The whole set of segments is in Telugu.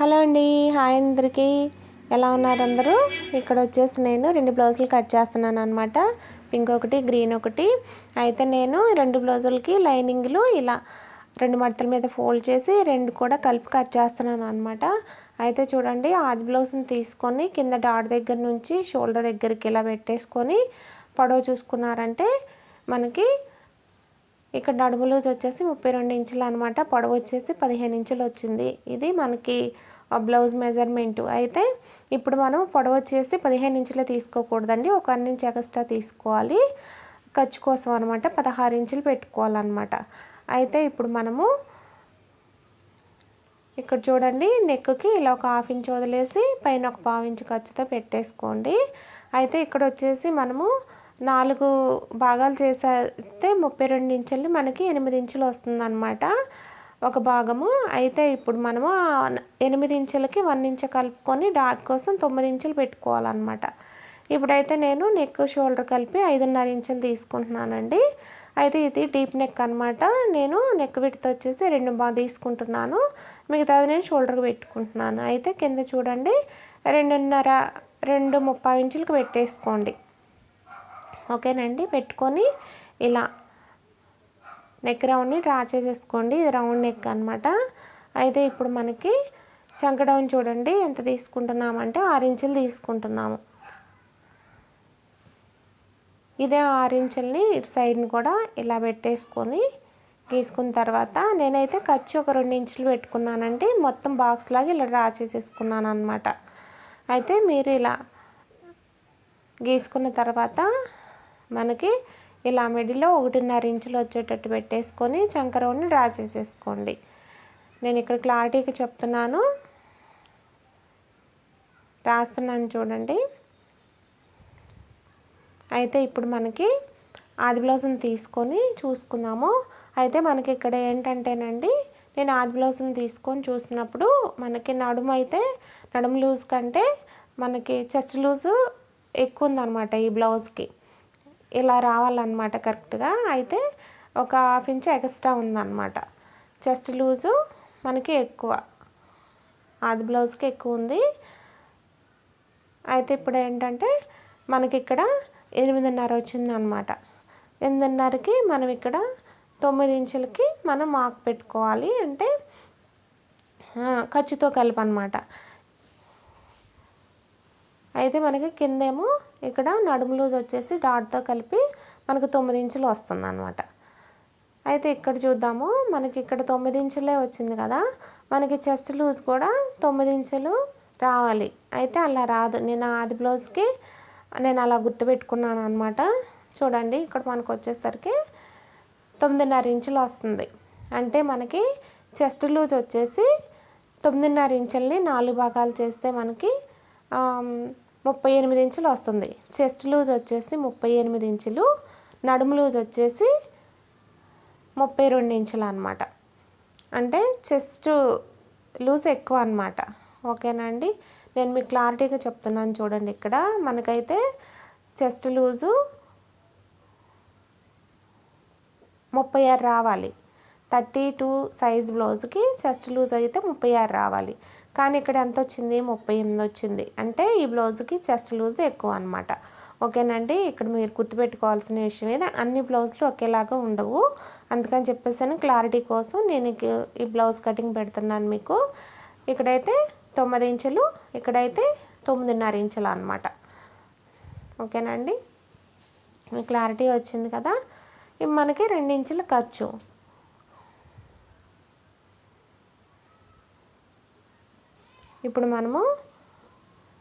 హలో అండి. హాయ్ అందరికీ. ఎలా ఉన్నారు అందరూ? ఇక్కడ వచ్చేసి నేను రెండు బ్లౌజులు కట్ చేస్తున్నాను అనమాట పింక్ ఒకటి గ్రీన్ ఒకటి. అయితే నేను రెండు బ్లౌజులకి లైనింగ్లు ఇలా రెండు మడతల మీద ఫోల్డ్ చేసి రెండు కూడా కలిపి కట్ చేస్తున్నాను అనమాట అయితే చూడండి ఆది బ్లౌజ్ని తీసుకొని కింద డాట్ దగ్గర నుంచి షోల్డర్ దగ్గరికి ఇలా పెట్టేసుకొని పొడవు చూసుకున్నారంటే మనకి ఇక్కడ నడుము లూజ్ వచ్చేసి ముప్పై రెండు ఇంచులు అనమాట పొడవు వచ్చేసి పదిహేను ఇంచులు వచ్చింది. ఇది మనకి బ్లౌజ్ మెజర్మెంట్. అయితే ఇప్పుడు మనం పొడవు వచ్చేసి పదిహేను ఇంచులు తీసుకోకూడదండి. ఒక అన్ని ఇంచు ఎక్స్ట్రా తీసుకోవాలి. ఖర్చు కోసం అనమాట పదహారు ఇంచులు పెట్టుకోవాలన్నమాట. అయితే ఇప్పుడు మనము ఇక్కడ చూడండి నెక్కి ఇలా ఒక హాఫ్ ఇంచ్ వదిలేసి పైన ఒక పావు ఇంచు ఖర్చుతో పెట్టేసుకోండి. అయితే ఇక్కడ వచ్చేసి మనము నాలుగు భాగాలు చేసేస్తే ముప్పై రెండు ఇంచులు మనకి ఎనిమిది ఇంచులు వస్తుందన్నమాట. ఒక భాగము అయితే ఇప్పుడు మనము ఎనిమిది ఇంచులకి వన్ ఇంచు కలుపుకొని డాట్ కోసం తొమ్మిది ఇంచులు పెట్టుకోవాలన్నమాట. ఇప్పుడైతే నేను నెక్ షోల్డర్ కలిపి ఐదున్నర ఇంచులు తీసుకుంటున్నానండి. అయితే ఇది డీప్ నెక్ అనమాట నేను నెక్ విడత వచ్చేసి రెండు బాగా తీసుకుంటున్నాను. మిగతాది నేను షోల్డర్కి పెట్టుకుంటున్నాను. అయితే కింద చూడండి రెండున్నర రెండు ముప్పై ఇంచులకు పెట్టేసుకోండి. ఓకేనండి పెట్టుకొని ఇలా నెక్ రౌండ్ని డ్రా చేసేసుకోండి. ఇది రౌండ్ నెక్ అనమాట అయితే ఇప్పుడు మనకి చంక డౌన్ చూడండి ఎంత తీసుకుంటున్నామంటే ఆరు ఇంచులు తీసుకుంటున్నాము. ఇదే ఆరు ఇంచుల్ని ఇటు సైడ్ని కూడా ఇలా పెట్టేసుకొని గీసుకున్న తర్వాత నేనైతే ఖర్చు ఒక రెండు ఇంచులు పెట్టుకున్నానండి మొత్తం బాక్స్ లాగా ఇలా డ్రా చేసేసుకున్నాను అనమాట అయితే మీరు ఇలా గీసుకున్న తర్వాత మనకి ఇలా మిడిలో ఒకటిన్నర ఇంచులు వచ్చేటట్టు పెట్టేసుకొని చంకరవుని డ్రా చేసేసుకోండి. నేను ఇక్కడ క్లారిటీకి చెప్తున్నాను. రాస్తున్నాను చూడండి. అయితే ఇప్పుడు మనకి ఆది బ్లౌజ్ని తీసుకొని చూసుకున్నాము అయితే మనకి ఇక్కడ ఏంటంటేనండి నేను ఆది బ్లౌజ్ని తీసుకొని చూసినప్పుడు మనకి నడుము అయితే నడుము లూజ్ కంటే మనకి చెస్ట్ లూజు ఎక్కువ ఉందన్నమాట ఈ బ్లౌజ్కి. ఇలా రావాలన్నమాట కరెక్ట్గా. అయితే ఒక హాఫ్ ఇంచ్ ఎక్స్ట్రా ఉందన్నమాట. చెస్ట్ లూజు మనకి ఎక్కువ. అది బ్లౌజ్కి ఎక్కువ ఉంది. అయితే ఇప్పుడు ఏంటంటే మనకి ఇక్కడ ఎనిమిదిన్నర వచ్చింది అనమాట ఎనిమిదిన్నరకి మనం ఇక్కడ తొమ్మిది ఇంచులకి మనం మార్క్ పెట్టుకోవాలి అంటే ఖర్చుతో అనమాట అయితే మనకి కిందేమో ఇక్కడ నడుము లూజ్ వచ్చేసి డాట్తో కలిపి మనకు తొమ్మిది ఇంచులు వస్తుంది అనమాట అయితే ఇక్కడ చూద్దాము మనకి ఇక్కడ తొమ్మిది ఇంచులే వచ్చింది కదా మనకి చెస్ట్ లూజ్ కూడా తొమ్మిది ఇంచులు రావాలి. అయితే అలా రాదు. నేను ఆది బ్లౌజ్కి నేను అలా గుర్తుపెట్టుకున్నాను అనమాట చూడండి ఇక్కడ మనకు వచ్చేసరికి తొమ్మిదిన్నర ఇంచులు వస్తుంది. అంటే మనకి చెస్ట్ లూజ్ వచ్చేసి తొమ్మిదిన్నర ఇంచుల్ని నాలుగు భాగాలు చేస్తే మనకి ముప్పై ఎనిమిది ఇంచులు వస్తుంది. చెస్ట్ లూజ్ వచ్చేసి ముప్పై ఎనిమిది ఇంచులు నడుము లూజ్ వచ్చేసి ముప్పై రెండు ఇంచులు అనమాట అంటే చెస్ట్ లూజ్ ఎక్కువ అనమాట ఓకేనా అండి? నేను మీకు క్లారిటీగా చెప్తున్నాను చూడండి ఇక్కడ. మనకైతే చెస్ట్ లూజు ముప్పై ఆరు రావాలి. థర్టీ టూ సైజ్ బ్లౌజ్కి చెస్ట్ లూజ్ అయితే ముప్పై ఆరు రావాలి. కానీ ఇక్కడ ఎంత వచ్చింది? ముప్పై ఎనిమిది వచ్చింది. అంటే ఈ బ్లౌజ్కి చెస్ట్ లూజ్ ఎక్కువ అనమాట ఓకేనండి? ఇక్కడ మీరు గుర్తుపెట్టుకోవాల్సిన విషయం ఏదో? అన్ని బ్లౌజులు ఒకేలాగా ఉండవు. అందుకని చెప్పేసి క్లారిటీ కోసం నేను ఈ బ్లౌజ్ కటింగ్ పెడుతున్నాను మీకు. ఇక్కడైతే తొమ్మిది ఇంచులు ఇక్కడైతే తొమ్మిదిన్నర ఇంచులు అనమాట ఓకేనండి? క్లారిటీ వచ్చింది కదా? మనకి రెండు ఇంచులు ఖర్చు. ఇప్పుడు మనము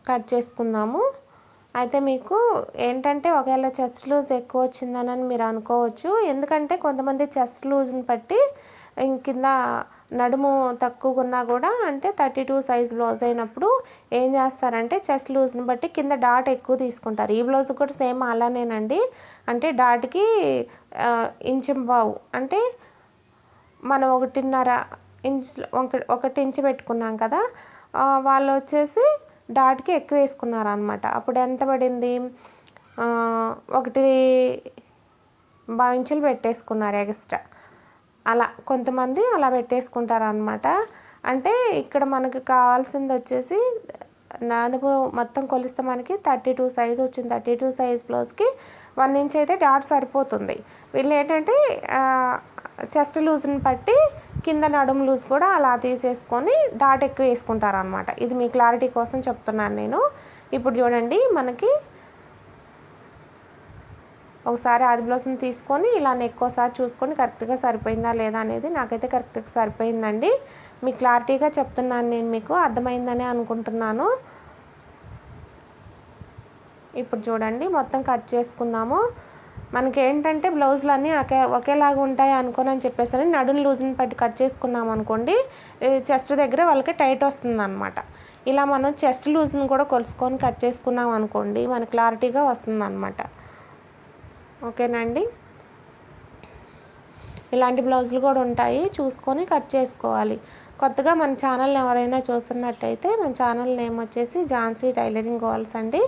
కట్ చేసుకుందాము. అయితే మీకు ఏంటంటే ఒకవేళ చెస్ట్ లూజ్ ఎక్కువ వచ్చిందని మీరు అనుకోవచ్చు. ఎందుకంటే కొంతమంది చెస్ట్ లూజ్ని బట్టి కింద నడుము తక్కువ ఉన్నా కూడా అంటే థర్టీ టూ సైజ్ బ్లౌజ్ అయినప్పుడు ఏం చేస్తారంటే చెస్ట్ లూజ్ని బట్టి కింద డాట్ ఎక్కువ తీసుకుంటారు. ఈ బ్లౌజ్ కూడా సేమ్ అలానేనండి. అంటే డాట్కి ఇంచెం బావు. అంటే మనం ఒకటిన్నర ఇంచ్ ఒకటి ఇంచు పెట్టుకున్నాం కదా వాళ్ళు వచ్చేసి డాట్కి ఎక్కువ వేసుకున్నారు అనమాట అప్పుడు ఎంత పడింది? ఒకటి భావించులు పెట్టేసుకున్నారు ఎక్స్ట్రా. అలా కొంతమంది అలా పెట్టేసుకుంటారు అనమాట అంటే ఇక్కడ మనకు కావాల్సింది వచ్చేసి నడుము మొత్తం కొలిస్తే మనకి థర్టీ టూ సైజ్ వచ్చింది. థర్టీ టూ సైజ్ బ్లౌజ్కి వన్ ఇంచ్ అయితే డాట్ సరిపోతుంది. వీళ్ళు ఏంటంటే చెస్ట్ లూజ్ని బట్టి కింద నడుము లూజ్ కూడా అలా తీసేసుకొని డాట్ ఎక్కువ వేసుకుంటారు అనమాట ఇది మీ క్లారిటీ కోసం చెప్తున్నాను నేను. ఇప్పుడు చూడండి మనకి ఒకసారి ఆది బ్లౌజ్ని తీసుకొని ఇలా ఎక్కువసారి చూసుకొని కరెక్ట్గా సరిపోయిందా లేదా అనేది నాకైతే కరెక్ట్గా సరిపోయిందండి. మీ క్లారిటీగా చెప్తున్నాను నేను మీకు అర్థమైందని అనుకుంటున్నాను. ఇప్పుడు చూడండి మొత్తం కట్ చేసుకుందాము. మనకి ఏంటంటే బ్లౌజులు అన్నీ ఒకే ఒకేలాగా ఉంటాయి అనుకోని అని చెప్పేసి నడుని లూజ్ని పట్టి కట్ చేసుకున్నాం అనుకోండి చెస్ట్ దగ్గర వాళ్ళకి టైట్ వస్తుంది అనమాట ఇలా మనం చెస్ట్ లూజ్ని కూడా కొలుసుకొని కట్ చేసుకున్నాం అనుకోండి మన క్లారిటీగా వస్తుంది అనమాట ఓకేనండి. ఇలాంటి బ్లౌజులు కూడా ఉంటాయి. చూసుకొని కట్ చేసుకోవాలి. కొత్తగా మన ఛానల్ని ఎవరైనా చూస్తున్నట్టయితే మన ఛానల్ నేమ్ వచ్చేసి ఝాన్సీ టైలరింగ్ గోల్స్ అండి.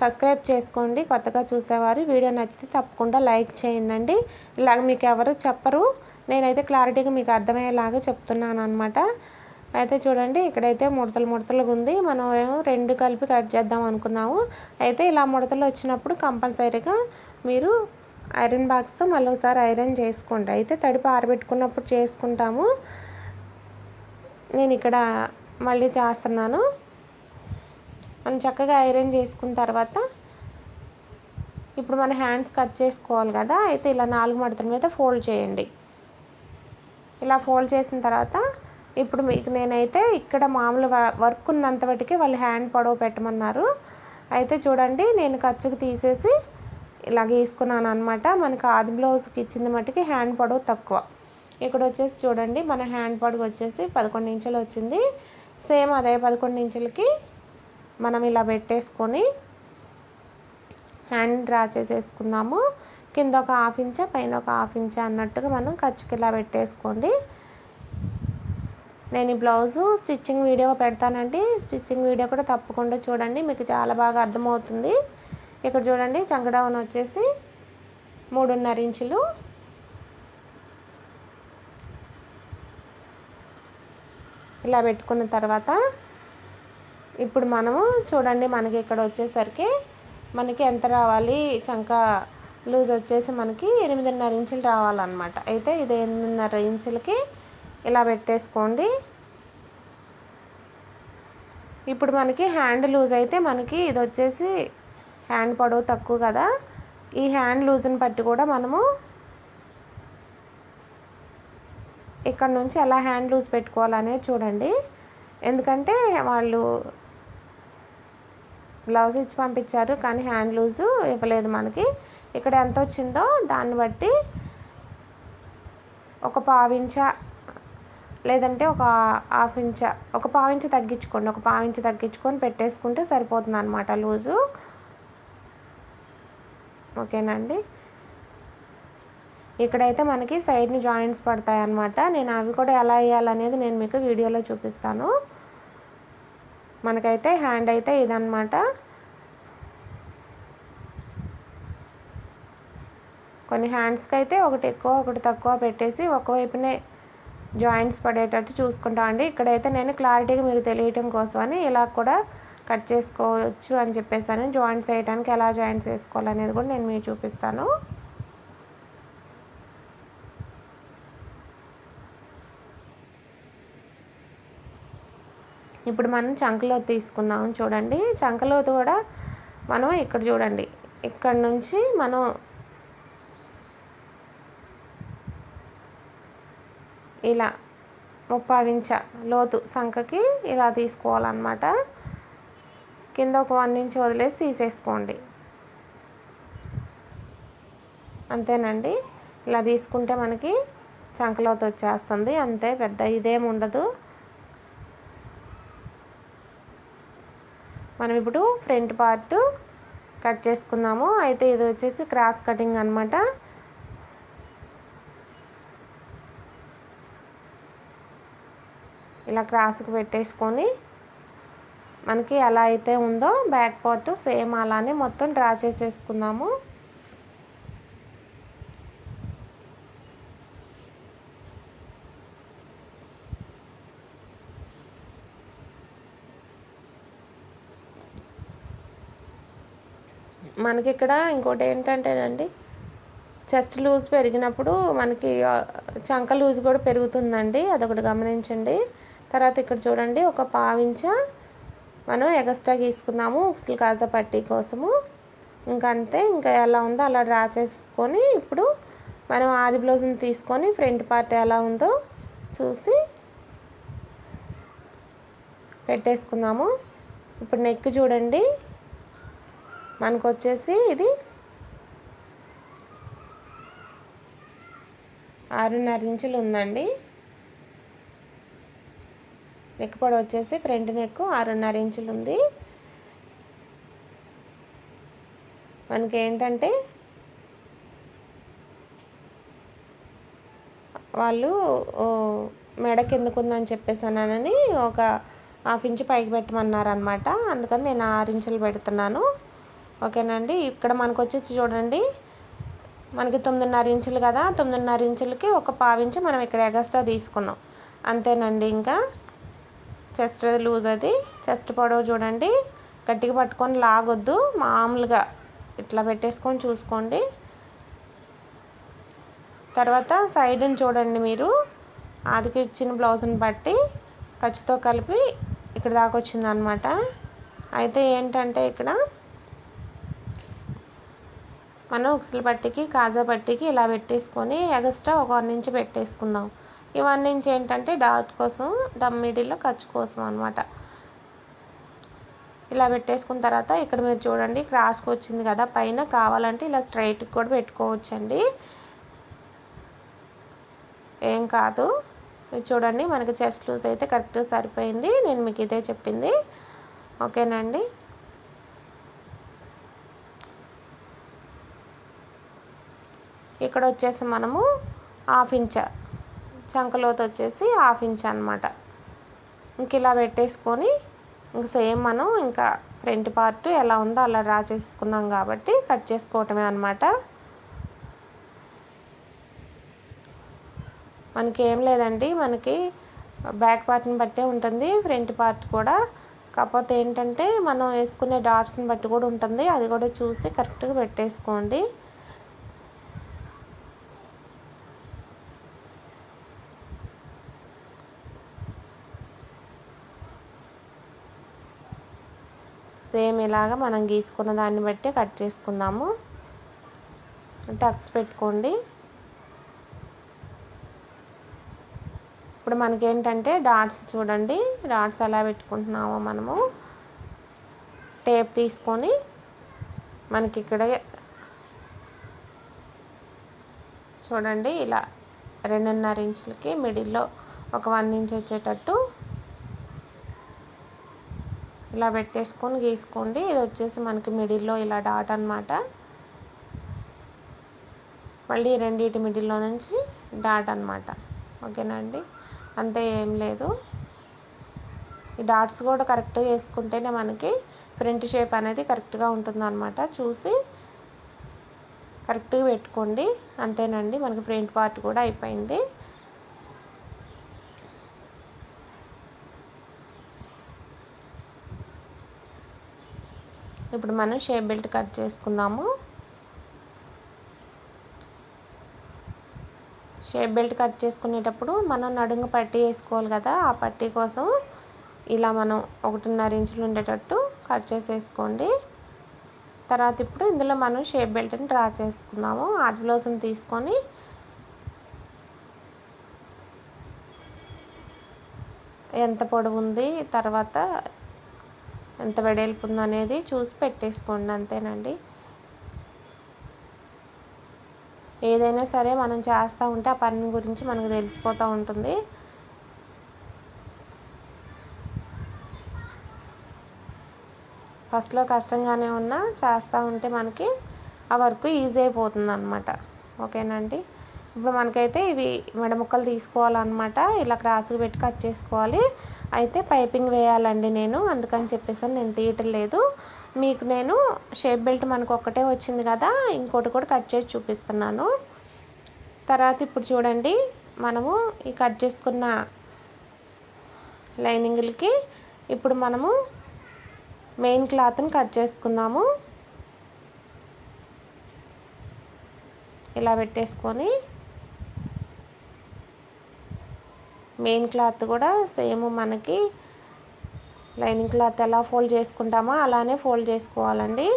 సబ్స్క్రైబ్ చేసుకోండి. కొత్తగా చూసేవారు వీడియో నచ్చితే తప్పకుండా లైక్ చేయండి ఇలాగ మీకు ఎవరు చెప్పరు. నేనైతే క్లారిటీగా మీకు అర్థమయ్యేలాగా చెప్తున్నాను అనమాట అయితే చూడండి ఇక్కడైతే ముడతలు ముడతలుగా ఉంది. మనం రెండు కలిపి కట్ చేద్దాం అనుకున్నాము. అయితే ఇలా ముడతలు వచ్చినప్పుడు కంపల్సరీగా మీరు ఐరన్ బాక్స్తో మళ్ళీ ఒకసారి ఐరన్ చేసుకోండి. అయితే తడిపి ఆరబెట్టుకున్నప్పుడు చేసుకుంటాము. నేను ఇక్కడ మళ్ళీ చేస్తున్నాను. మనం చక్కగా ఐరన్ చేసుకున్న తర్వాత ఇప్పుడు మన హ్యాండ్స్ కట్ చేసుకోవాలి కదా. అయితే ఇలా నాలుగు మడతల మీద ఫోల్డ్ చేయండి. ఇలా ఫోల్డ్ చేసిన తర్వాత ఇప్పుడు మీకు నేనైతే ఇక్కడ మామూలు వర్క్ ఉన్నంత వాటికి వాళ్ళు హ్యాండ్ పొడవు పెట్టమన్నారు. అయితే చూడండి నేను ఖర్చుకు తీసేసి ఇలా గీసుకున్నాను అనమాట మనకు ఆది బ్లౌజ్కి ఇచ్చింది మట్టుకి హ్యాండ్ పొడవు తక్కువ. ఇక్కడ వచ్చేసి చూడండి మన హ్యాండ్ పొడవు వచ్చేసి పదకొండు ఇంచులు వచ్చింది. సేమ్ అదే పదకొండు ఇంచులకి మనం ఇలా పెట్టేసుకొని హ్యాండ్ డ్రా చేసేసుకుందాము. కింద ఒక హాఫ్ ఇంచా పైన ఒక హాఫ్ ఇంచా అన్నట్టుగా మనం ఖర్చుకి ఇలా పెట్టేసుకోండి. నేను ఈ బ్లౌజు స్టిచ్చింగ్ వీడియో పెడతానండి. స్టిచ్చింగ్ వీడియో కూడా తప్పకుండా చూడండి. మీకు చాలా బాగా అర్థమవుతుంది. ఇక్కడ చూడండి చంకడౌన్ వచ్చేసి మూడున్నర ఇంచులు. ఇలా పెట్టుకున్న తర్వాత ఇప్పుడు మనము చూడండి మనకి ఇక్కడ వచ్చేసరికి మనకి ఎంత రావాలి? చంక లూజ్ వచ్చేసి మనకి ఎనిమిదిన్నర ఇంచులు రావాలన్నమాట. అయితే ఇది ఎనిమిదిన్నర ఇంచులకి ఇలా పెట్టేసుకోండి. ఇప్పుడు మనకి హ్యాండ్ లూజ్ అయితే మనకి ఇది వచ్చేసి హ్యాండ్ పొడవు తక్కువ కదా. ఈ హ్యాండ్ లూజ్ని బట్టి కూడా మనము ఇక్కడ నుంచి ఎలా హ్యాండ్ లూజ్ పెట్టుకోవాలనేది చూడండి. ఎందుకంటే వాళ్ళు బ్లౌజ్ ఇచ్చి పంపించారు కానీ హ్యాండ్ లూజు ఇవ్వలేదు మనకి. ఇక్కడ ఎంత వచ్చిందో దాన్ని బట్టి ఒక పావించ లేదంటే ఒక హాఫ్ ఇంచ ఒక పావించ తగ్గించుకోండి. ఒక పావించ తగ్గించుకొని పెట్టేసుకుంటే సరిపోతుంది అనమాట లూజు. ఓకేనండి? ఇక్కడైతే మనకి సైడ్ని జాయింట్స్ పడతాయి అన్నమాట నేను అవి కూడా ఎలా వేయాలనేది నేను మీకు వీడియోలో చూపిస్తాను. మనకైతే హ్యాండ్ అయితే ఇదన్నమాట. కొన్ని హ్యాండ్స్కి అయితే ఒకటి ఎక్కువ ఒకటి తక్కువ పెట్టేసి ఒకవైపునే జాయింట్స్ పడేటట్టు చూసుకుంటామండి ఇక్కడైతే నేను క్లారిటీగా మీరు తెలియటం కోసమని ఇలా కూడా కట్ చేసుకోవచ్చు అని చెప్పేసాను. జాయింట్స్ వేయడానికి ఎలా జాయింట్స్ వేసుకోవాలనేది కూడా నేను మీకు చూపిస్తాను. ఇప్పుడు మనం చంకలో తీసుకుందాం చూడండి. చంకలోతు కూడా మనం ఇక్కడ చూడండి. ఇక్కడ నుంచి మనం ఇలా ముప్పావించ లోతు సంఖకి ఇలా తీసుకోవాలన్నమాట. కింద ఒక వన్ ఇంచ్ వదిలేసి తీసేసుకోండి. అంతేనండి. ఇలా తీసుకుంటే మనకి చంకలోత వచ్చేస్తుంది. అంతే పెద్ద ఇదేం ఉండదు. మనం ఇప్పుడు ఫ్రంట్ పార్ట్ కట్ చేసుకున్నాము అయితే ఇది వచ్చేసి క్రాస్ కటింగ్ అనమాట ఇలా క్రాస్కి పెట్టేసుకొని మనకి ఎలా అయితే ఉందో బ్యాక్ పార్ట్ సేమ్ అలానే మొత్తం డ్రా చేసేసుకుందాము. మనకి ఇక్కడ ఇంకోటి ఏంటంటేనండి చెస్ట్ లూజ్ పెరిగినప్పుడు మనకి చంక లూజ్ కూడా పెరుగుతుందండి అదొకటి గమనించండి. తర్వాత ఇక్కడ చూడండి ఒక పావించ మనం ఎగస్ట్రా గీసుకుందాము ఉక్సులు కాజా పట్టీ కోసము. ఇంకా అంతే ఇంకా ఎలా ఉందో అలా డ్రా చేసుకొని ఇప్పుడు మనం ఆది బ్లౌజ్ని తీసుకొని ఫ్రంట్ పార్ట్ ఎలా ఉందో చూసి పెట్టేసుకుందాము. ఇప్పుడు నెక్ చూడండి మనకు వచ్చేసి ఇది ఆరున్నర ఇంచులు ఉందండి. నెక్ పొడవు వచ్చేసి ఫ్రంట్ నెక్ ఆరున్నర ఇంచులు ఉంది. మనకి ఏంటంటే వాళ్ళు మెడ కిందకుందని చెప్పేసి అన్నానని ఒక హాఫ్ ఇంచ్ పైకి పెట్టమన్నారు అనమాట అందుకని నేను ఆరు ఇంచులు పెడుతున్నాను. ఓకేనండి? ఇక్కడ మనకు వచ్చేసి చూడండి. మనకి తొమ్మిదిన్నర ఇంచులు కదా. తొమ్మిదిన్నర ఇంచులకి ఒక పావించి మనం ఇక్కడ ఎగస్ట్రా తీసుకున్నాం. అంతేనండి ఇంకా? చెస్ట్ లూజ్ అది. చెస్ట్ పొడవు చూడండి. గట్టిగా పట్టుకొని లాగొద్దు. మామూలుగా ఇట్లా పెట్టేసుకొని చూసుకోండి. తర్వాత సైడ్ని చూడండి మీరు. ఆదికి ఇచ్చిన బ్లౌజ్ని బట్టి ఖర్చుతో కలిపి ఇక్కడ దాకా వచ్చిందనమాట. అయితే ఏంటంటే ఇక్కడ మనం ఉక్సల పట్టికి కాజా పట్టికి ఇలా పెట్టేసుకొని ఎగస్ట్రా ఒక నుంచి పెట్టేసుకుందాం. ఇవన్నీ ఏంటంటే డాట్ కోసం డమ్ మిడిల్లో ఖర్చు కోసం అనమాట ఇలా పెట్టేసుకున్న తర్వాత ఇక్కడ మీరు చూడండి క్రాస్కి వచ్చింది కదా. పైన కావాలంటే ఇలా స్ట్రైట్కి కూడా పెట్టుకోవచ్చండి. ఏం కాదు. చూడండి మనకి చెస్ట్ లూజ్ అయితే కరెక్ట్గా సరిపోయింది. నేను మీకు ఇదే చెప్పింది. ఓకేనండి? ఇక్కడ వచ్చేసి మనము హాఫ్ ఇంచ్ చంకలోతు వచ్చేసి హాఫ్ ఇంచ్ అనమాట ఇంక ఇలా పెట్టేసుకొని ఇంక సేమ్ మనం ఇంకా ఫ్రంట్ పార్ట్ ఎలా ఉందో అలా డ్రా చేసుకున్నాం కాబట్టి కట్ చేసుకోవటమే అనమాట మనకి ఏం లేదండి మనకి బ్యాక్ పార్ట్ని బట్టే ఉంటుంది ఫ్రంట్ పార్ట్ కూడా. కాకపోతే ఏంటంటే మనం వేసుకునే డాట్స్ని బట్టి కూడా ఉంటుంది అది కూడా చూసి కరెక్ట్గా పెట్టేసుకోండి. సేమ్ ఇలాగా మనం గీసుకున్న దాన్ని బట్టి కట్ చేసుకుందాము. టక్స్ పెట్టుకోండి. ఇప్పుడు మనకేంటంటే డాట్స్ చూడండి. డాట్స్ ఎలా పెట్టుకుంటున్నామో మనము. టేప్ తీసుకొని మనకి ఇక్కడ చూడండి ఇలా రెండున్నర ఇంచులకి మిడిల్లో ఒక వన్ ఇంచ్ వచ్చేటట్టు ఇలా పెట్టేసుకొని గీసుకోండి. ఇది వచ్చేసి మనకి మిడిల్లో ఇలా డాట్ అనమాట మళ్ళీ రెండింటి మిడిల్లో నుంచి డాట్ అనమాట ఓకేనండి అంతే ఏం లేదు. ఈ డాట్స్ కూడా కరెక్ట్గా వేసుకుంటేనే మనకి ప్రింట్ షేప్ అనేది కరెక్ట్గా ఉంటుందన్నమాట. చూసి కరెక్ట్గా పెట్టుకోండి. అంతేనండి మనకి ప్రింట్ పార్ట్ కూడా అయిపోయింది. ఇప్పుడు మనం షేప్ బెల్ట్ కట్ చేసుకుందాము. షేప్ బెల్ట్ కట్ చేసుకునేటప్పుడు మనం నడుము పట్టీ వేసుకోవాలి కదా ఆ పట్టీ కోసం ఇలా మనం ఒకటిన్నర ఇంచులు ఉండేటట్టు కట్ చేసేసుకోండి. తర్వాత ఇప్పుడు ఇందులో మనం షేప్ బెల్ట్ని డ్రా చేసుకుందాము. ఆది బ్లౌజ్ని తీసుకొని ఎంత పొడవు ఉంది తర్వాత ఎంత వెడల్పు అనేది చూసి పెట్టేసుకోండి అంతేనండి. ఏదైనా సరే మనం చేస్తూ ఉంటే ఆ పని గురించి మనకు తెలిసిపోతూ ఉంటుంది. ఫస్ట్లో కష్టంగానే ఉన్నా చేస్తూ ఉంటే మనకి ఆ వర్క్ ఈజీ అయిపోతుంది అనమాట ఓకేనండి? ఇప్పుడు మనకైతే ఇవి మెడ ముక్కలు తీసుకోవాలన్నమాట. ఇలా క్రాస్గా పెట్టి కట్ చేసుకోవాలి. అయితే పైపింగ్ వేయాలండి నేను. అందుకని చెప్పేసి నేను తీయటం లేదు. మీకు నేను షేప్ బెల్ట్ మనకు ఒక్కటే వచ్చింది కదా. ఇంకోటి కూడా కట్ చేసి చూపిస్తున్నాను. తర్వాత ఇప్పుడు చూడండి. మనము ఈ కట్ చేసుకున్న లైనింగ్లకి ఇప్పుడు మనము మెయిన్ క్లాత్ని కట్ చేసుకుందాము. ఇలా పెట్టేసుకొని మెయిన్ క్లాత్ కూడా సేమ్ మనకి లైనింగ్ క్లాత్ ఎలా ఫోల్డ్ చేసుకుంటామో అలానే ఫోల్డ్ చేసుకోవాలండి.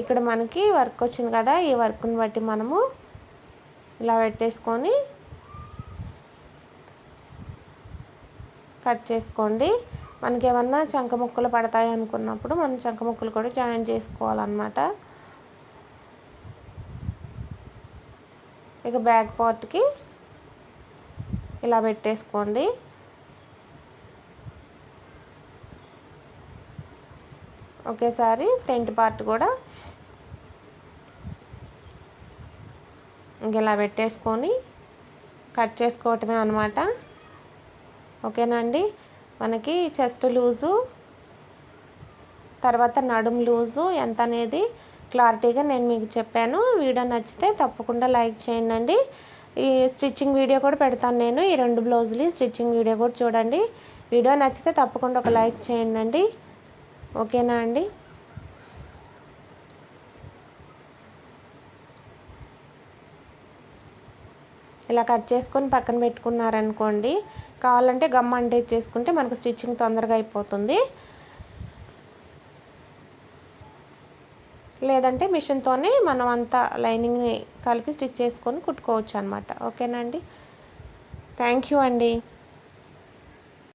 ఇక్కడ మనకి వర్క్ వచ్చింది కదా ఈ వర్క్ని బట్టి మనము ఇలా పెట్టేసుకొని కట్ చేసుకోండి. మనకి ఏమన్నా చంక ముక్కలు పడతాయి అనుకున్నప్పుడు మనం చంక ముక్కలు కూడా జాయిన్ చేసుకోవాలన్నమాట. ఇక బ్యాక్ పార్ట్కి ఇలా పెట్టేసుకోండి. ఒకేసారి ఫ్రంట్ పార్ట్ కూడా ఇలా పెట్టేసుకొని కట్ చేసుకోవటమే అనమాట ఓకేనండి మనకి చెస్ట్ లూజు తర్వాత నడుం లూజు ఎంత అనేది క్లారిటీగా నేను మీకు చెప్పాను. వీడియో నచ్చితే తప్పకుండా లైక్ చేయండి. ఈ స్టిచ్చింగ్ వీడియో కూడా పెడతాను నేను. ఈ రెండు బ్లౌజులు స్టిచ్చింగ్ వీడియో కూడా చూడండి. వీడియో నచ్చితే తప్పకుండా ఒక లైక్ చేయండి ఓకేనా అండి? ఇలా కట్ చేసుకొని పక్కన పెట్టుకున్నారనుకోండి కావాలంటే గమ్ అంటే చేసుకుంటే మనకు స్టిచ్చింగ్ తొందరగా అయిపోతుంది. లేదంటే మిషన్తోనే మనం అంతా లైనింగ్ని కలిపి స్టిచ్ చేసుకొని కుట్టుకోవచ్చు అనమాట ఓకేనా అండి? థ్యాంక్ యూ అండి.